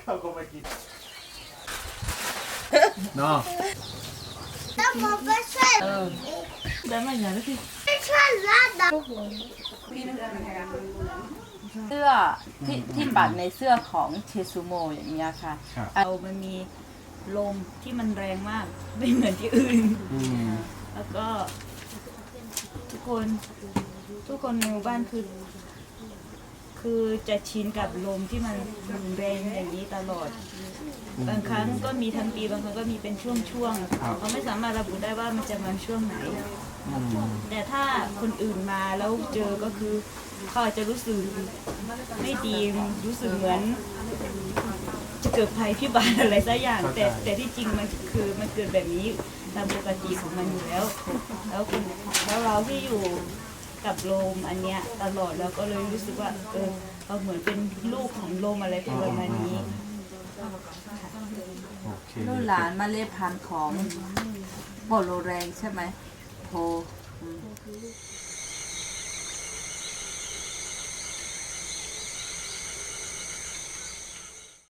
เขาก็มากินเนาะ Estamos besando. เออได้มาอย่างนี้พี่ Ensalada. เสื้อที่ที่ปักในเสื้อของเชซูโมอย่างเงี้ยค่ะครับเอามันมีลมที่มันแรงมากไม่เหมือนที่อื่นอืมแล้วก็ทุกคนทุกคนในหมู่บ้านคือ คือจะชินกับลมที่มันแรงอย่างนี้ตลอด บางครั้งก็มีทั้งปีบางครั้งก็มีเป็นช่วงๆเขาไม่สามารถระบุได้ว่ามันจะมาช่วงไหนอืมแต่ถ้าคนอื่นมาแล้วเจอก็คือเขาอาจจะรู้สึกไม่ดีรู้สึกเหมือนจะเกิดภัยพิบัติอะไรสักอย่าง แต่แต่ที่จริงมันคือมันเกิดแบบนี้ตามปกติของมันอยู่แล้ว แล้วคุณแล้วเราที่อยู่ กับโลมอันเนี้ยตลอดแล้วก็เลยรู้สึกว่า เออเราเหมือนเป็นลูกของโลมอะไรประมาณนี้โอเคลูกหลานมาเล็พันธุ์ของโปโลแรงใช่ไหมโพอืม